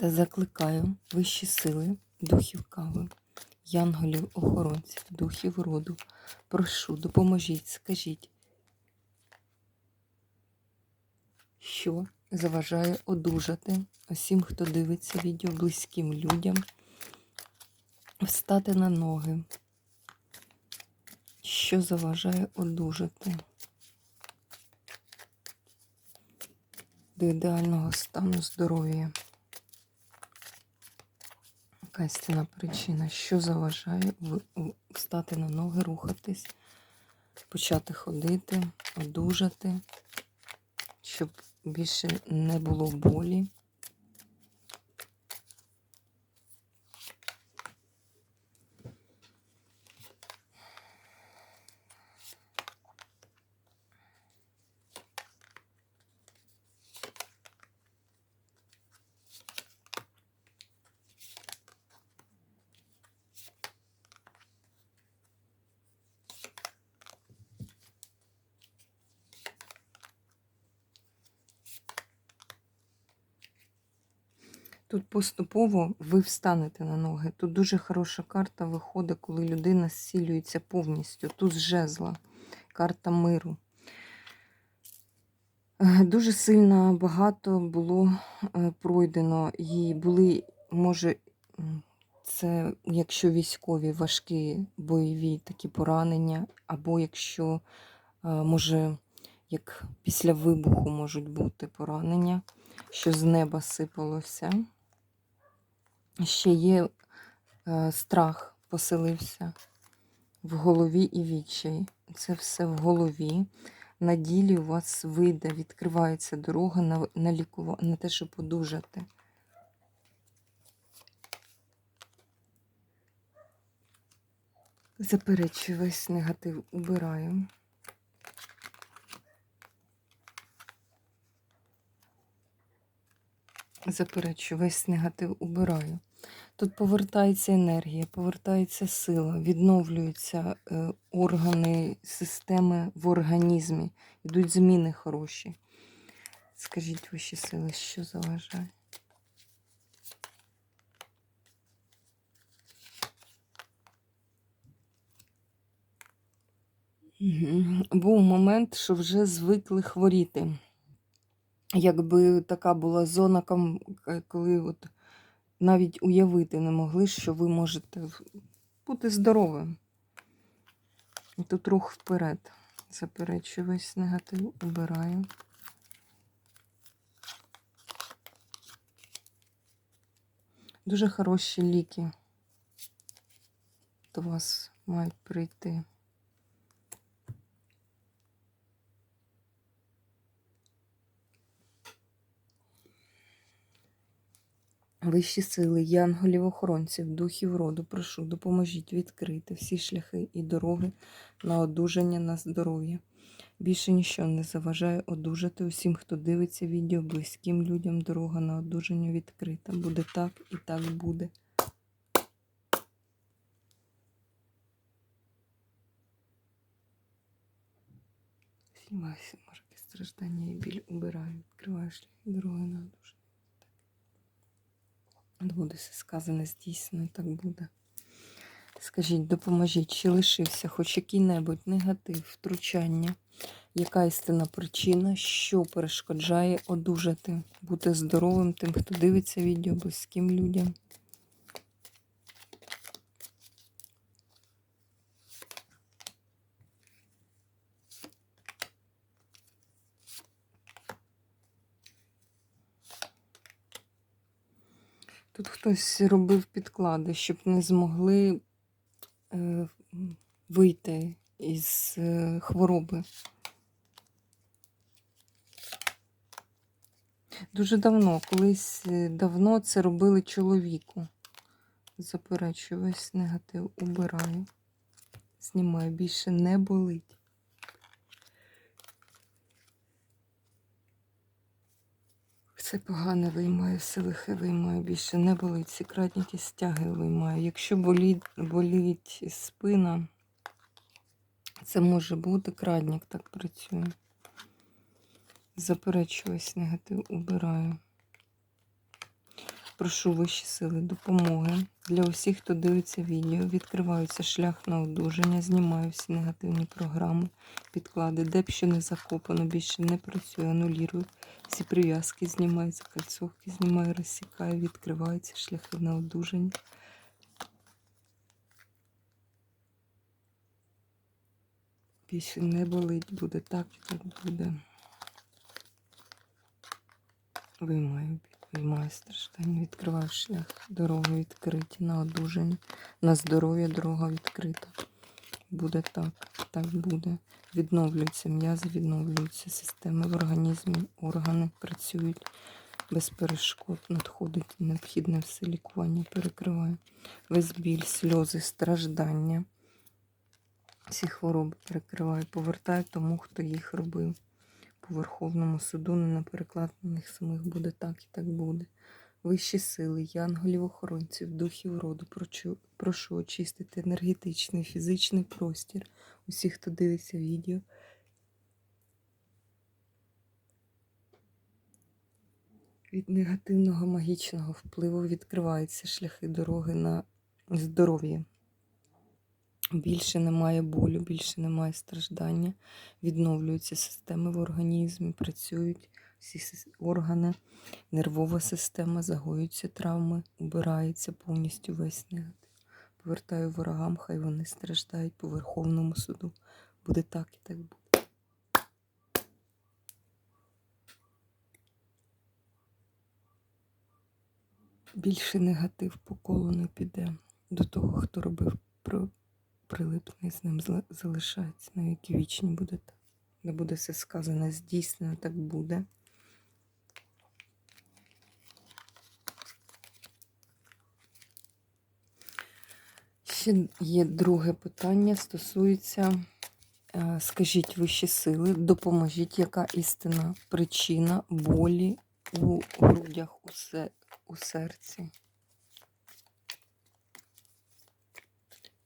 Та закликаю вищі сили, духів кави, янголів, охоронців, духів роду. Прошу, допоможіть, скажіть, що заважає одужати усім, хто дивиться відео близьким людям, встати на ноги. Що заважає одужати до ідеального стану здоров'я? Яка істинна причина, що заважає встати на ноги, рухатись, почати ходити, одужати, щоб більше не було болі. Тут поступово ви встанете на ноги. Тут дуже хороша карта виходить, коли людина зцілюється повністю. Тут жезла, карта миру. Е, Дуже сильно багато було е, пройдено. І були, може, це якщо військові важкі бойові такі поранення, або якщо, е, може, як після вибуху можуть бути поранення, що з неба сипалося. Ще є е, страх поселився в голові і відчай. Це все в голові. На ділі у вас вийде, відкривається дорога на, на, лікува... на те, щоб одужати. Заперечую весь негатив, убираю. Заперечую, весь негатив убираю. Тут повертається енергія, повертається сила, відновлюються е, органи, системи в організмі. Йдуть зміни хороші. Скажіть ваші сили, що заважає? Був момент, що вже звикли хворіти. Якби така була зона, коли от навіть уявити не могли, що ви можете бути здоровим. І Тут рух вперед. Заперечую весь негатив, убираю. Дуже хороші ліки до вас мають прийти. Вищі сили, янголів, охоронців, духів роду, прошу, допоможіть відкрити всі шляхи і дороги на одужання, на здоров'я. Більше ніщо не заважає одужати усім, хто дивиться відео, близьким людям дорога на одужання відкрита. Буде так і так буде. Ваші марки страждання і біль убираю, відкриваю шляхи і дороги на одужання. Буде сказане здійснено, так буде. Скажіть, допоможіть, чи лишився хоч який-небудь негатив, втручання, яка істина причина, що перешкоджає одужати, бути здоровим тим, хто дивиться відео, близьким людям. Тут хтось робив підклади, щоб не змогли е, вийти із е, хвороби. Дуже давно, колись е, давно це робили чоловіку. Заперечую весь негатив, убираю. Знімаю, більше не болить. Все погане виймаю, все лихе виймаю, більше не болить. Ці кратні стяги виймаю. Якщо болить, болить спина, це може бути крадник, так працює. Заперечуюсь негатив, убираю. Прошу вищі сили допомоги для усіх, хто дивиться відео. Відкривається шлях на одужання, знімаю всі негативні програми, підклади, де б що не закопано, більше не працює, анулірую. Всі прив'язки знімаю, закальцовки знімаю, розсікаю, відкриваються шляхи на одужання. Більше не болить, буде так, як буде. Виймаю, виймаю страждання, відкриваю шлях, дороги відкриті на одужання, на здоров'я дорога відкрита. Буде так, так буде. Відновлюються м'язи, відновлюються системи в організмі, органи працюють без перешкод, надходить необхідне все лікування, перекриваю. Весь біль, сльози, страждання. Всі хвороби перекриваю, повертаю тому, хто їх робив. Верховному суду не на переклад на них самих буде так і так буде. Вищі сили, янголів, охоронців, духів роду, прочу- прошу очистити енергетичний, фізичний простір. Усіх, хто дивиться відео. Від негативного магічного впливу відкриваються шляхи дороги на здоров'я. Більше немає болю, більше немає страждання. Відновлюються системи в організмі, працюють всі органи, нервова система, загоюються травми, убирається повністю весь негатив. Повертаю ворогам, хай вони страждають по Верховному суду. Буде так і так буде. Більше негатив по колу не піде. До того, хто робив прилипний з ним залишається. Навіки вічні буде так. Не буде все сказане, здійснено, так буде. Ще є друге питання, стосується, е, скажіть вищі сили, допоможіть, яка істина причина болі у грудях, у серці?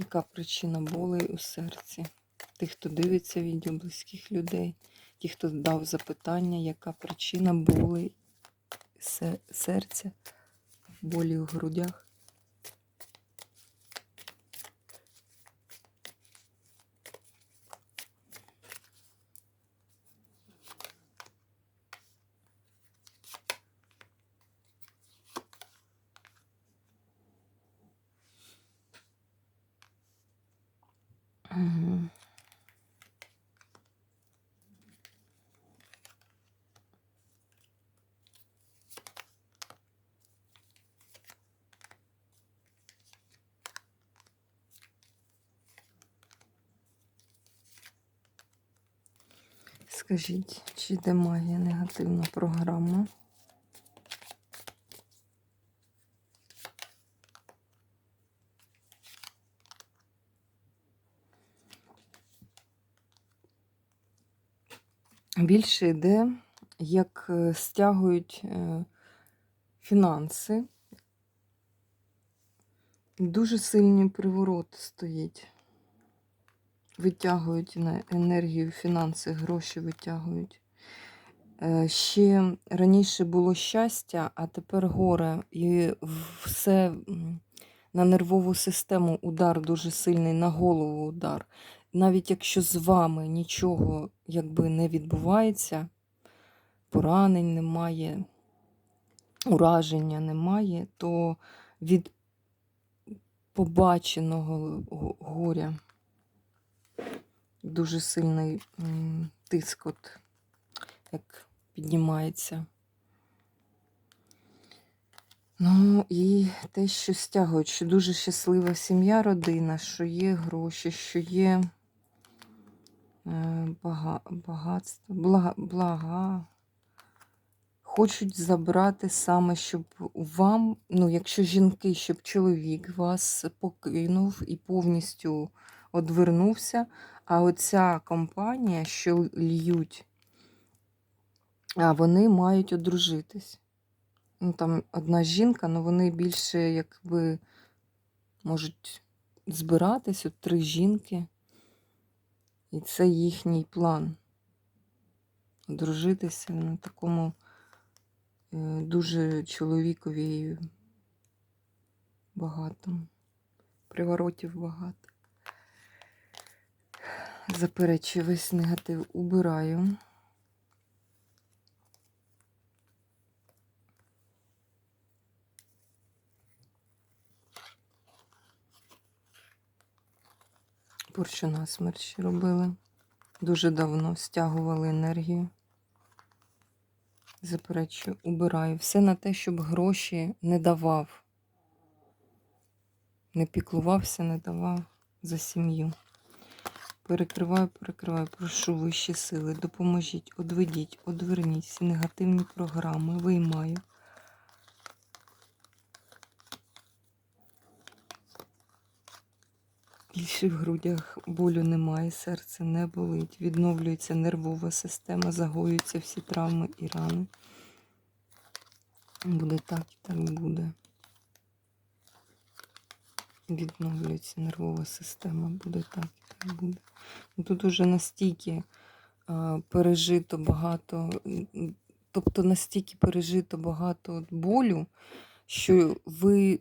Яка причина болей у серці? Тих, хто дивиться відео близьких людей, ті, хто дав запитання, яка причина болей серця, болі у грудях? Скажіть, чи йде магія негативна програма? Більше йде, як е, стягують е, фінанси. Дуже сильний приворот стоїть. Витягують на енергію, фінанси, гроші витягують. Е, Ще раніше було щастя, а тепер горе. І все на нервову систему удар дуже сильний, на голову удар. Навіть якщо з вами нічого якби не відбувається, поранень немає, ураження немає, то від побаченого горя дуже сильний тиск, от, як піднімається. Ну і те, що стягують, що дуже щаслива сім'я, родина, що є гроші, що є бага, багатство, блага, блага. хочуть забрати саме, щоб вам, ну, якщо жінки, щоб чоловік вас покинув і повністю одвернувся. А оця компанія, що льють, вони мають одружитись. Ну, там одна жінка, але вони більше якби можуть збиратись, от три жінки. І це їхній план. Одружитися на такому е, дуже чоловікові багато. Приворотів багато. Заперечую весь негатив убираю. Порчу на смерч робили. Дуже давно стягували енергію. Заперечую, убираю. Все на те, щоб гроші не давав. Не піклувався, не давав за сім'ю. Перекриваю, перекриваю, прошу вищі сили, допоможіть, одведіть, одверніть всі негативні програми, виймаю. Більше в грудях болю немає, серце не болить, відновлюється нервова система, загоюються всі травми і рани. Буде так і так буде. Відновлюється нервова система, буде так і так буде. Ну, Тут уже настільки а, пережито багато, тобто настільки пережито багато болю, що ви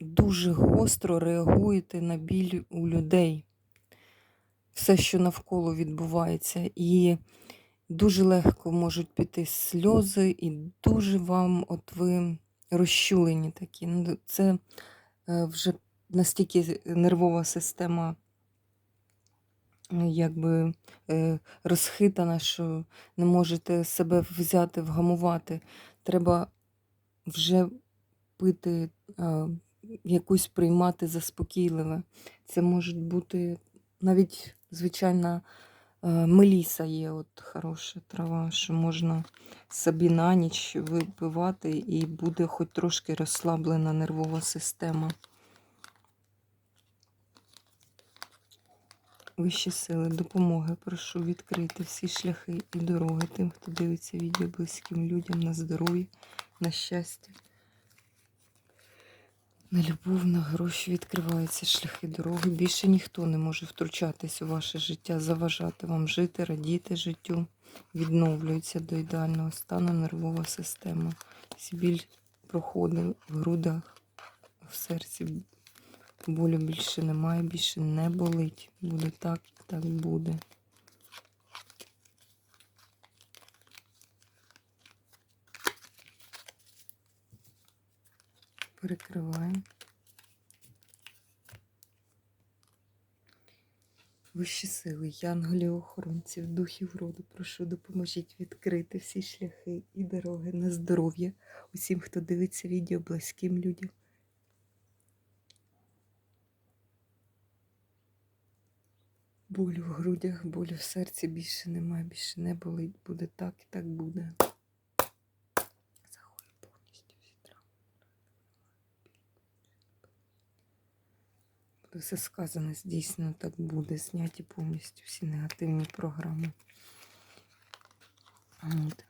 дуже гостро реагуєте на біль у людей. Все, що навколо відбувається. І дуже легко можуть піти сльози, і дуже вам, от ви розчулені такі. Ну, Це е, вже настільки нервова система якби е, розхитана, що не можете себе взяти, вгамувати. Треба вже пити, е, якусь приймати заспокійливе. Це може бути навіть звичайна е, меліса є, от хороша трава, що можна собі на ніч випивати, і буде хоч трошки розслаблена нервова система. Вищі сили, допомоги, прошу відкрити всі шляхи і дороги тим, хто дивиться відео близьким людям на здоров'я, на щастя. На любов, на гроші відкриваються шляхи дороги. Більше ніхто не може втручатись у ваше життя, заважати вам жити, радіти життю. Відновлюється до ідеального стану нервова система. Всі біль проходить в грудах, в серці. Болю більше немає, більше не болить. Буде так, і так буде. Перекриваємо. Вищі сили, янголів, охоронців, духів роду, прошу, допоможіть відкрити всі шляхи і дороги на здоров'я усім, хто дивиться відео близьким людям. Болю в грудях, болю в серці більше немає, більше не болить. Буде так і так буде. Загою повністю всі травми. Буде все сказане, здійснено так буде. Зняті повністю всі негативні програми. От.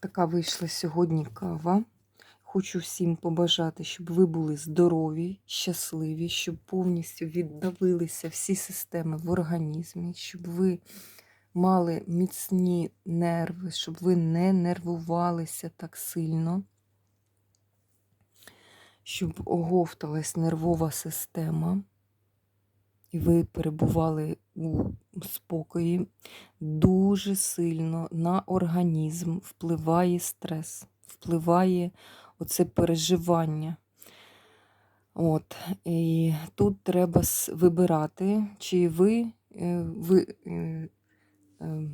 Така вийшла сьогодні кава. Хочу всім побажати, щоб ви були здорові, щасливі, щоб повністю віддавилися всі системи в організмі, щоб ви мали міцні нерви, щоб ви не нервувалися так сильно, щоб оговталась нервова система, і ви перебували у спокої. Дуже сильно на організм впливає стрес, впливає оце переживання. От, І тут треба вибирати, чи ви, е, ви е, е,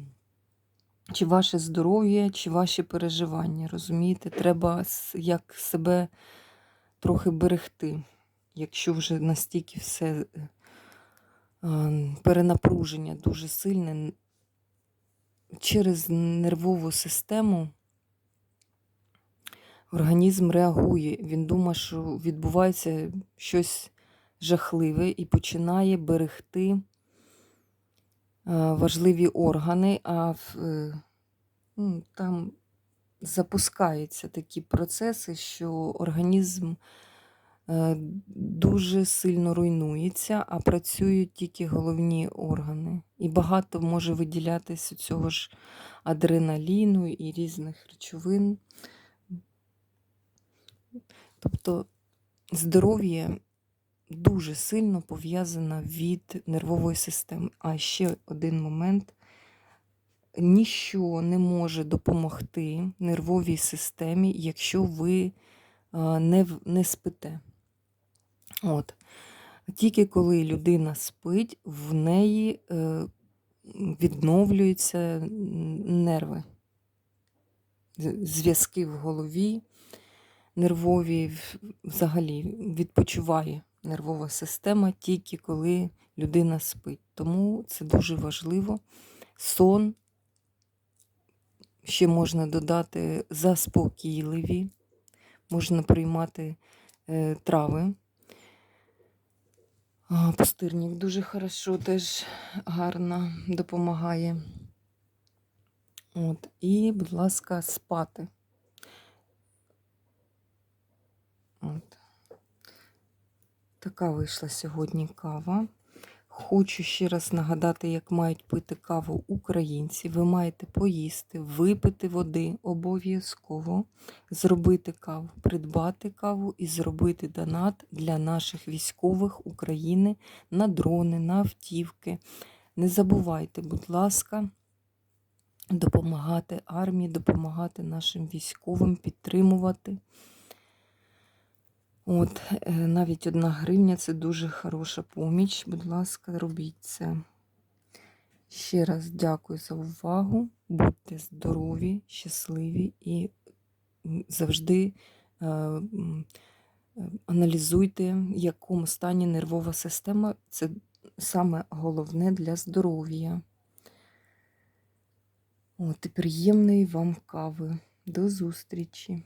чи ваше здоров'я, чи ваші переживання. Розумієте, треба як себе трохи берегти, якщо вже настільки все перенапруження дуже сильне через нервову систему. Організм реагує, він думає, що відбувається щось жахливе і починає берегти е, важливі органи, а е, ну, там запускаються такі процеси, що організм е, дуже сильно руйнується, а працюють тільки головні органи. І багато може виділятися цього ж адреналіну і різних речовин. Тобто здоров'я дуже сильно пов'язане від нервової системи. А ще один момент. Ніщо не може допомогти нервовій системі, якщо ви не, не спите. От. Тільки коли людина спить, в неї е, відновлюються нерви, зв'язки в голові, нервові, взагалі відпочиває нервова система тільки коли людина спить. Тому це дуже важливо. Сон ще можна додати заспокійливі, можна приймати е, трави. Пустирник дуже хорошо теж гарно допомагає. От. І, будь ласка, спати. От. Така вийшла сьогодні кава. Хочу ще раз нагадати, як мають пити каву українці. Ви маєте поїсти, випити води обов'язково, зробити каву, придбати каву і зробити донат для наших військових України на дрони, на автівки. Не забувайте, будь ласка, допомагати армії, допомагати нашим військовим, підтримувати. От, е, навіть одна гривня це дуже хороша поміч. Будь ласка, робіть це. Ще раз дякую за увагу. Будьте здорові, щасливі і завжди е, е, аналізуйте, в якому стані нервова система. Це саме головне для здоров'я. От, і приємної вам кави. До зустрічі!